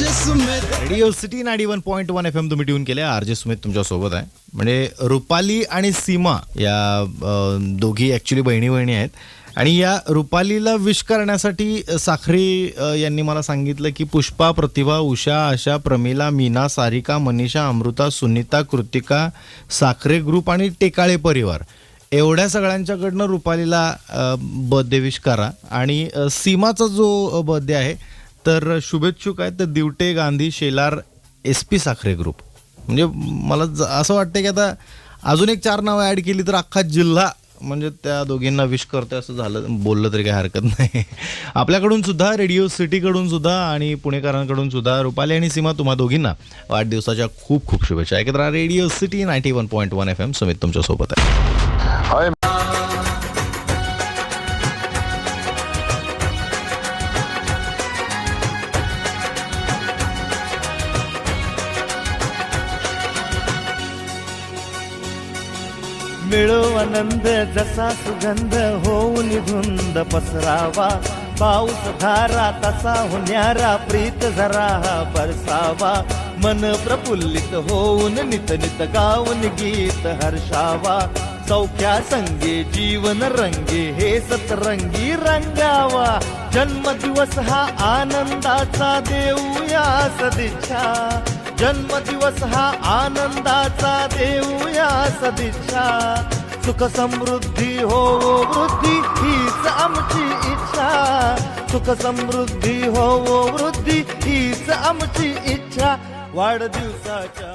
Radio city ninety one point one F M तुम्ही tune केले R J Sumit तुमच्यासोबत आहे. म्हणजे रुपाली आणि सीमा या दोघी ॲक्च्युली बहिणी बहिणी आहेत. आणि या रुपालीला विश करण्यासाठी साखरी यांनी मला सांगितलं की पुष्पा प्रतिभा उषा आशा प्रमिला मीना सारिका मनीषा अमृता सुनीता कृतिका साखरे ग्रुप आणि टेकाळे परिवार. एवढ्या सगळ्यांच्याकडनं रुपालीला बर्थडे विश करा. आणि सीमाचा जो बर्थडे आहे तर शुभेच्छुक आहेत तर Divate Gandhi Shelar S P Sakhare group म्हणजे मला ज- असं वाटतं की आता अजून एक चार नावं ॲड केली तर अख्खा जिल्हा म्हणजे त्या दोघींना विश करतोय असं झालं बोललं तरी काही हरकत नाही. आपल्याकडून सुद्धा रेडिओ सिटीकडून सुद्धा आणि पुणेकरांकडून सुद्धा रुपाली आणि सीमा तुम्हा दोघींना वाढदिवसाच्या खूप खूप शुभेच्छा. ऐकत राहा radio city ninety one point one F M Sumit तुमच्यासोबत आहे. मिळो आनंद जसा सुगंध होऊन धुंद पसरावा. पाऊस धारा तसा होण्यारा प्रीत जरा हा बरसावा. मन प्रफुल्लित होऊन नित नित गाऊन गीत हर्षावा. सौख्या संगे जीवन रंगे हे सतरंगी रंगावा. जन्मदिवस हा आनंदाचा देऊया सदिच्छा. जन्मदिवस हा आनंदाचा देऊया सदिच्छा. सुख समृद्धी हो वृद्धी हीच आमची इच्छा. सुख समृद्धी हो वृद्धी हीच आमची इच्छा. वाढदिवसाच्या